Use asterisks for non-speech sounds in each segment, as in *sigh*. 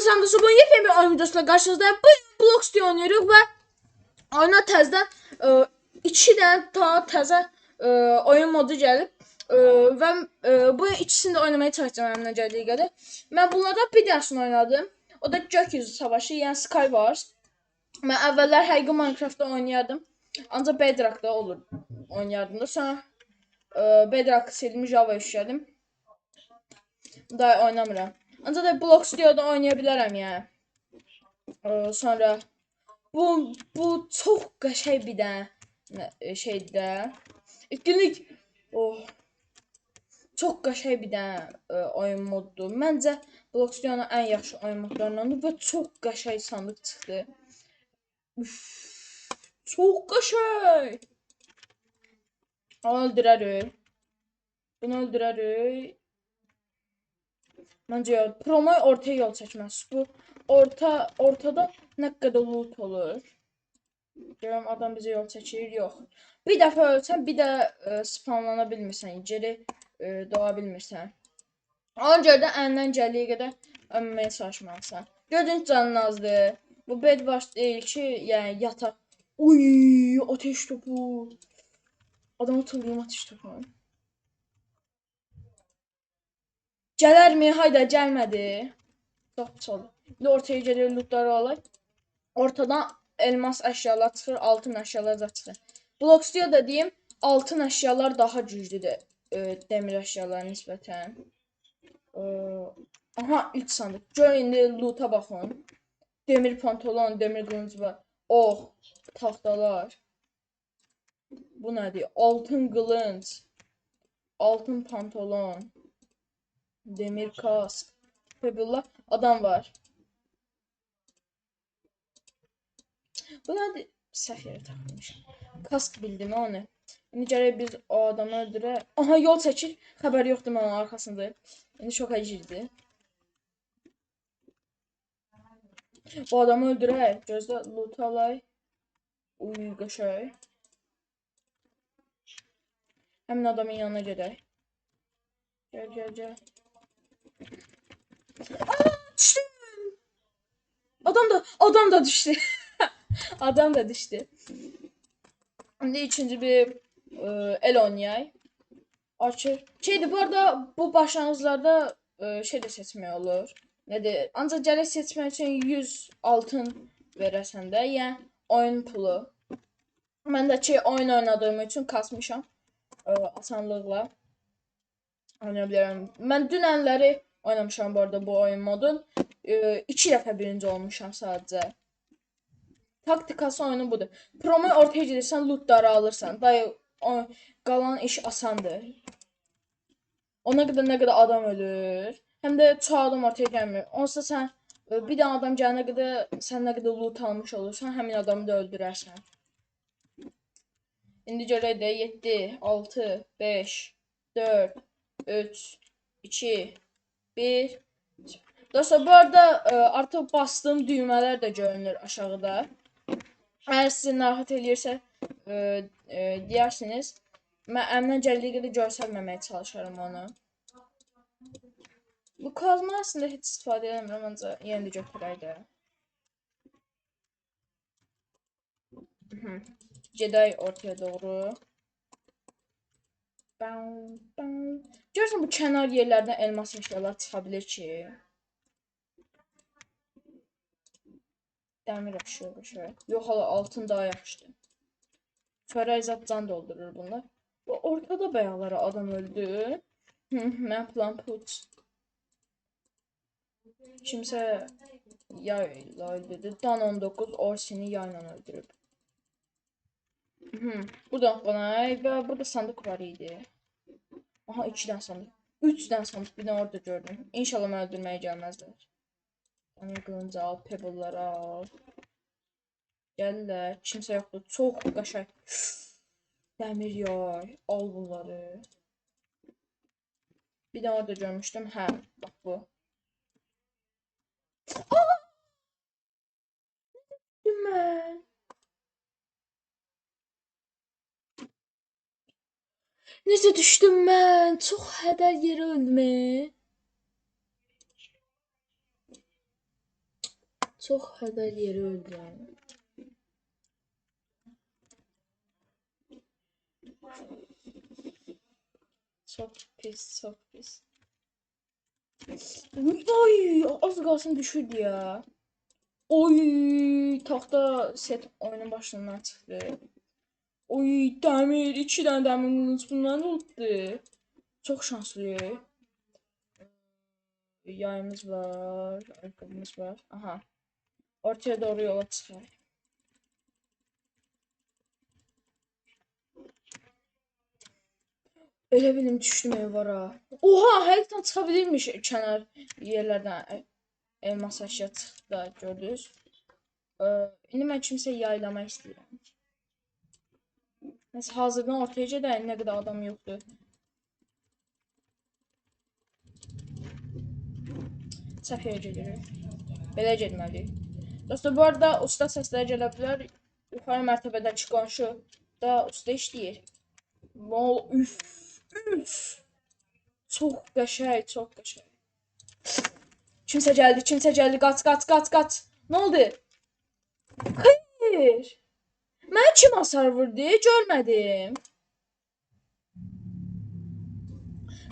Salam dostlar, bugün yepyeni bir oyun videosuyla karşınızdayım. Bu Blox diye oynuyoruz ve oyuna təzədən e, iki dənə ta təzə e, oyun modu gəlib. E, və e, bu ikisini də oynamaya çalışacağam əlimdən gəldiyi qədər. Mən bunlardan bir dənəsini oynadım. O da Gökyüzü Savaşı, yəni Skywars. Mən əvvəllər həqiqi Minecraft-da oynayardım. Ancaq Bedrock-da olur oynayardım da. Sonra e, Bedrock sildim, Java yüklədim. Daha oynamıram. Ancaq da Block Studio'da oynaya bilərəm yəni. Ee, sonra bu bu çox qəşəng bir e, şeydir də. Etkinlik oh çox qəşəng bir dənə e, oyun moddur. Məncə Block Studio'nun ən yaxşı oyun modlarındandır və çox qəşəng sandıq çıxdı. Üf, çox qəşəng. Öldürərik. Bunu öldürərik. Məncə yox. Promo ortaya yol çəkməz. Bu orta ortada nə qədər loot olur. Görürəm adam bizə yol çəkir. Yox. Bir dəfə ölsən, bir də e, spamlana bilmirsən, geri e, doğa bilmirsən. Ona görə də əlindən gəldiyi qədər ölməyə çalışmalısan. Gördüyünüz canın azdır. Bu bedwars deyil ki, yəni yataq. Uy, ateş topu. Adamı tullayım ateş topu. Gələrmi? Hayda, gəlmədi. Çox oldu. İndi ortaya gəlir lootları alaq. Ortadan elmas əşyalar çıxır, altın əşyalar da çıxır. Block Studio deyim, altın əşyalar daha güclüdür e, demir əşyalara nisbətən. E, aha, ilk sandıq. Gör indi loota baxın. Demir pantolon, demir qılınc var. Oh, taxtalar. Bu nədir? Altın qılınc. Altın pantolon. Demir kask. Febullah adam var. Bu nədir? Səhv yerə taxılmışam. Kask bildim onu. İndi gərək biz o adamı öldürək. Aha yol çəkir. Xəbəri yoxdur mən onun arxasındayım. İndi şoka girdi. Bu adamı öldürək. Gözlə loot alay. Uy qəşəng. Həmin adamın yanına gedək. Gəl gəl gəl. Aa, düştüm. Adam da adam da düştü. *laughs* adam da düştü. Şimdi üçüncü bir e, el oynayay. Açır. Şeydi bu arada bu başlangıçlarda e, şey de seçmək olur. Nedir? Ancaq gələk seçmək üçün 100 altın verəsən də, yəni oyun pulu. Mən də ki oyun oynadığım üçün kasmışam. E, asanlıqla oynaya bilərəm. Mən dünənləri oynamışam bu arada bu oyun modun. E, iki dəfə birinci olmuşam sadəcə. Taktikası oyunu budur. Promo ortaya gedirsən, lootları alırsan. Dayı o, qalan iş asandır. Ona qədər nə qədər adam ölür. Həm də çox adam ortaya gəlmir. Onsuz sən e, bir dənə adam gələnə qədər sən nə qədər loot almış olursan, həmin adamı da öldürərsən. İndi görək də 7, 6, 5, 4, 3, 2, 1. Dostlar bu arada e, artıq bastığım düymələr də görünür aşağıda. Əgər sizi narahat eləyirsə, e, e, deyirsiniz. Mən əlimdən gəldiyi qədər göstərməməyə çalışaram onu. Bu kazma aslında heç istifadə etmirəm, ancaq yenə də götürək də. Gedək ortaya doğru. Görürsən bu kənar yerlərdən elmas əşyalar çıxa bilir ki. Dəmir əşya şöyle. Yox hala altın daha yaxşıdır. Fərəy zat can doldurur bunlar. Bu ortada bayaları adam öldü. Mən plan put. Kimsə yayla öldürdü. Dan 19 Orsini yayla öldürüb. Hı, burada bana və burada sandıq var idi. Aha 2 dənə sandıq. 3 dənə sandıq bir dənə orada gördüm. İnşallah məni öldürməyə gəlməzlər. Onu qılınca al, pebble'ları al. Gəlirlər. Kimsə yoxdur. Çox qəşəng. Dəmir yay. Al bunları. Bir də orada görmüşdüm. Hə, bax bu. Aa! Mən. Necə düşdüm mən? Çox hədər yerə ölmə. Çox hədər yeri öldürəm. Çox pis, çox pis. Ay, az qalsın düşürdü ya. Oy, taxta set oyunun başından çıxdı. Oy, dəmir, 2 dənə dəmir qılınc bundan oldu. Çox şanslıyıq. Yayımız var, ayakkabımız var. Aha. Ortaya doğru yola çıxaq. Elə bilim düşdüm evara. Oha, həqiqətən çıxa bilirmiş kənar yerlərdən e- elmas əşya çıxdı da gördünüz. Ee, indi mən kimsə yaylamaq istəyirəm. Nəsə hazırdan ortaya gedək, nə qədər adam yoxdur. Səhv yerə gedirik. Belə getməliyik. Dostlar, bu arada usta səsləri gələ bilər. Yuxarı mərtəbədəki qonşu da usta işləyir. Val, üf, üf. Çox qəşəng, çox qəşəng. Kimsə gəldi, kimsə gəldi. Qaç, qaç, qaç, qaç. Nə oldu? Xeyr. Mən kim hasar vurdu? Görmədim.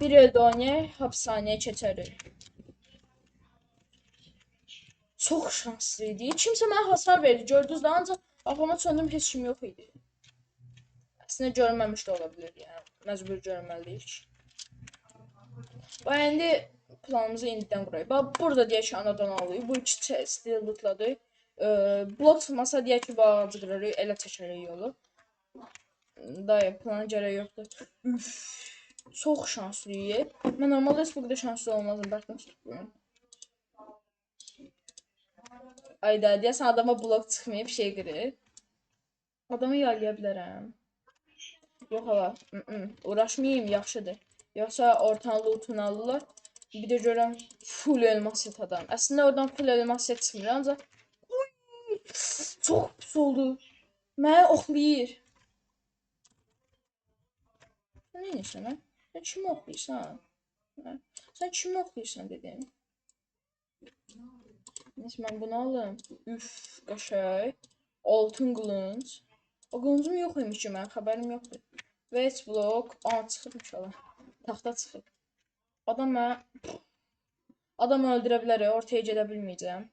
Bir öldü oynayaq, hapishanəyə keçərik. Çox şanslı idi. Kimsə mənə hasar verdi, gördünüz də, ancaq ağlıma söndüm heç kim yox idi. Əslində görməmiş də ola bilər, yəni məcbur görməliyik. Və indi planımızı indidən quraq. Bax burada deyək ki, anadan alıyıq. Bu iki chesti lootladıq. Ee, blok çıxmasa deyək ki, qırarıq, elə çəkərik yolu. Dayı, plana gərək yoxdur. Üf, çox şanslıyıq. Mən normalda heç bu qədər şanslı olmazdım, baxdım tutmuyorum. Ayda, deyəsən adama blok çıxmayıb şey qırır. Adamı yarlaya bilərəm. Yox hala, ı -ı. uğraşmayayım, yaxşıdır. Yoxsa ortanı lootunu alırlar. Bir də görəm full elmas set adam. Əslində oradan full elmas çıxmır, ancaq! Çox pis oldu. Məni oxlayır. Sən nə edirsən, hə? Sən kimi oxlayırsan? Hə? Sən kimi oxlayırsan dedim. Neyse ben bunu alım. Üf, qəşəng. Altın qılınc. O qılıncım yox imiş ki, mənim xəbərim yoxdur. West block. Aa, çıxıb inşallah. Taxta çıxıb. Adam mənə... Adam öldürə bilər, ortaya gedə bilməyəcəm.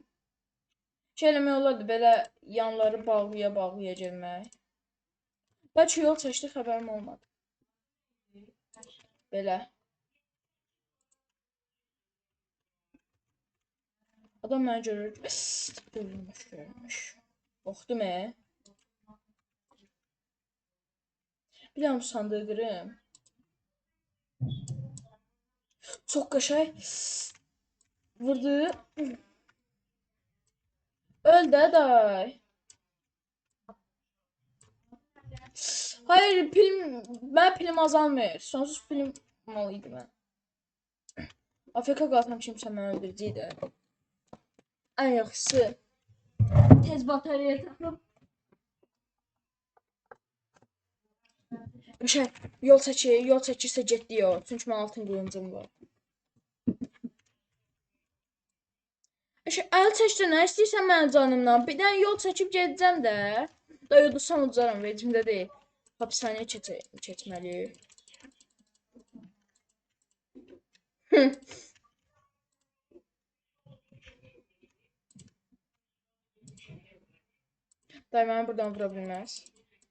Şey eləmək olardı, belə yanları bağlaya bağlaya gelmək. Bəlkə yol çəkdi, xəbərim olmadı. Belə. Adam məni görür. Görmüş, görmüş. Qorxdu mə? Bilirəm sandığı qırım. Çox qəşəng. Vurdu. Öl də day. Hayır, pilim, mən pilim azalmır. Sonsuz pilim olmalı idi mən. AFK qalsam kimsə məni öldürəcəkdi. Ən yaxşısı tez batareya taxıb Şey, yol çəkir, yol çəkirsə getdi o. Çünki mənim altın qılıncım var. Şey, əl çəkdə nə istəyirsən mənim canımdan? Bir dənə yol çəkib gedəcəm də. Da yudursam ucaram, vecimdə deyil. Hapishanəyə keçə keçməliyik. Dayı məni buradan vura bilməz.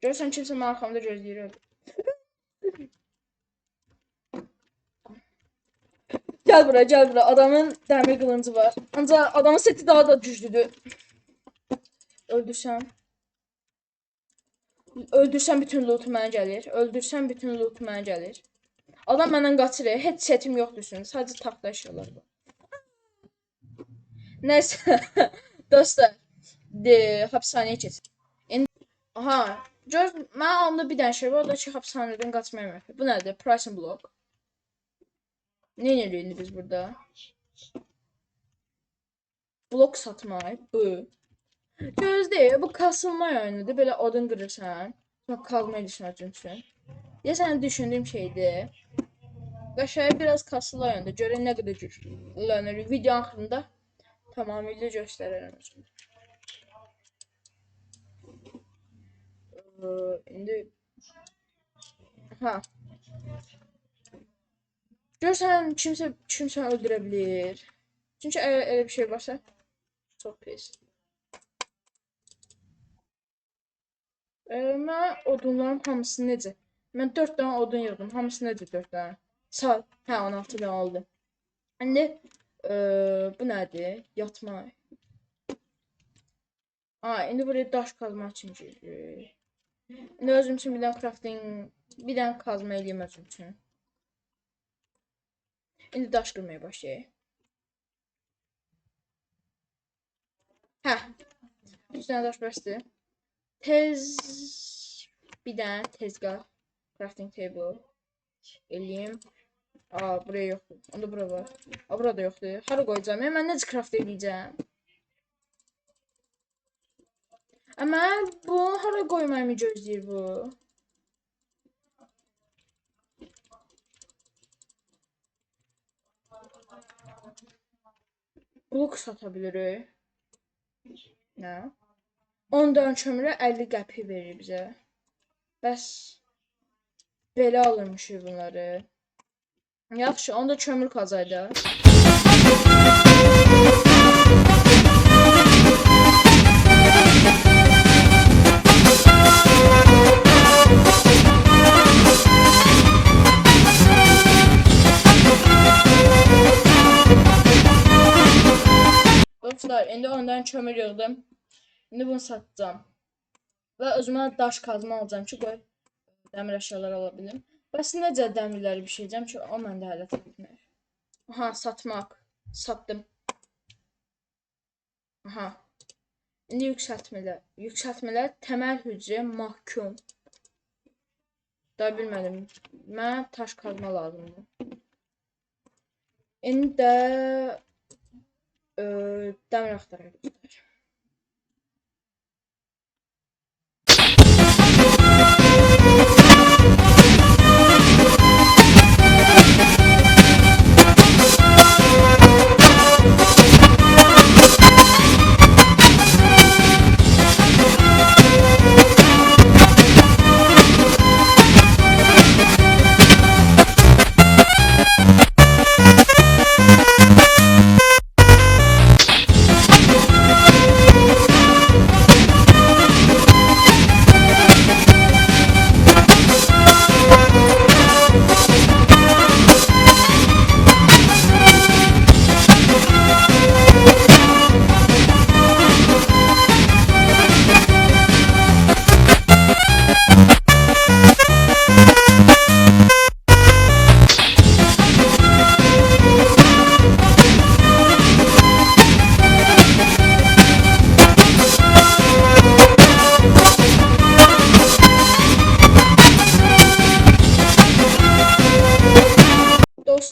Görürsən kimsə mənim arxamda gözləyir. *laughs* öldü. Gəl bura, gəl bura. Adamın dəmir qılıncı var. Ancaq adamın seti daha da güclüdür. Öldürsən. Öldürsən bütün lootu mənə gəlir. Öldürsən bütün lootu mənə gəlir. Adam məndən qaçır. Heç setim yoxdur üstündə. Sadəcə taxta əşyalar var. Nəysə, *laughs* dostlar, de, hapishanəyə keç. İndi, aha, gör, mən onda bir dənə şey o da ki, hapishanədən qaçmaya məhv. Bu nədir? Pricing block. Nə edirik indi biz burada? Blok satmaq, bu. Gözdə, bu kasılma oyunudur. Belə odun qırırsan. Sonra kazma edirsən üçün üçün. Deyəsən düşündüyüm şeydir. Qəşəng biraz kasılı oyundur. Görək nə qədər güclənir. Video axırında tamamilə göstərərəm özümü. Ee, indi ha. Görsən kimsə kimsə öldürə bilər. Çünki əgər elə bir şey varsa çox pis. Ee, mən odunların hamısını necə? Mən 4 dənə odun yığdım. Hamısı necə 4 dənə? Sağ, hə 16 dənə oldu. İndi eee, bu nədir? Yatmaq. Aa, indi buraya daş kazmaq üçün giririk. İndi özüm üçün bir dənə crafting, bir dənə kazma eləyim özüm üçün. İndi daş qırmaya başlayaq. Hə. 3 dənə daş bəsdir. Tez bir dənə tezgah crafting table eləyim. Aa, buraya yoxdur. Onda bura var. Aa, burada yoxdur. Hara qoyacağam? Ya, mən necə craft edəcəm? Amma bu hara qoymağımı gözləyir bu? Blok sata bilirik. Nə? 10 dənə kömürə 50 qəpik verir bizə. Bəs belə alırmışıq bunları. Yaxşı, onda kömür qazaydıq. İndi bunu satacağım. Və özümə daş kazma alacağım ki, qoy dəmir əşyalar ala bilim. Bəs necə dəmirləri bişirəcəm ki, o məndə hələ tapmır. Aha, satmaq. Satdım. Aha. İndi yüksəltmələr. Yüksəltmələr təməl hücrə mahkum. Da bilmədim. Mənə daş kazma lazımdır. İndi də ə, dəmir axtaracağıq.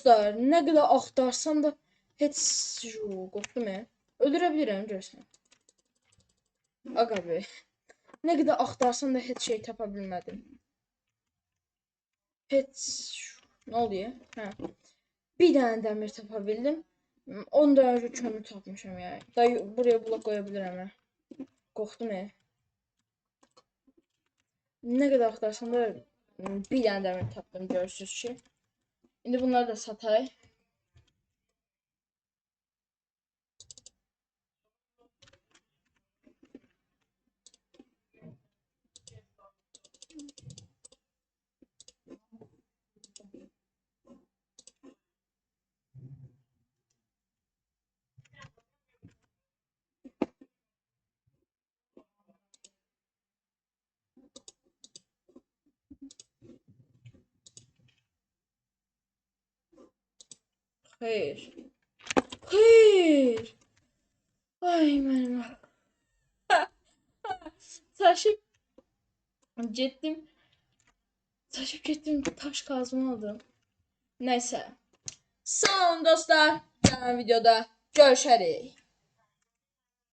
Dostlar, nə qədər axtarsam da heç qorxdum ya. Öldürə bilirəm görsən. Aqa be. Nə qədər axtarsam da heç şey tapa bilmədim. Heç nə oluyor? Hə. Bir dənə dəmir tapa bildim. 10 dənə kömür tapmışam ya. Da buraya blok qoya bilirəm ha. Qorxdum ya. Nə qədər axtarsam da bir dənə dəmir tapdım görürsüz ki. İndi bunları da satay. Hayır. Hayır. Ay benim. *laughs* Taşıp cettim. Taşıp cettim taş kazma aldım. Neyse. Son dostlar. Yeni videoda görüşürüz.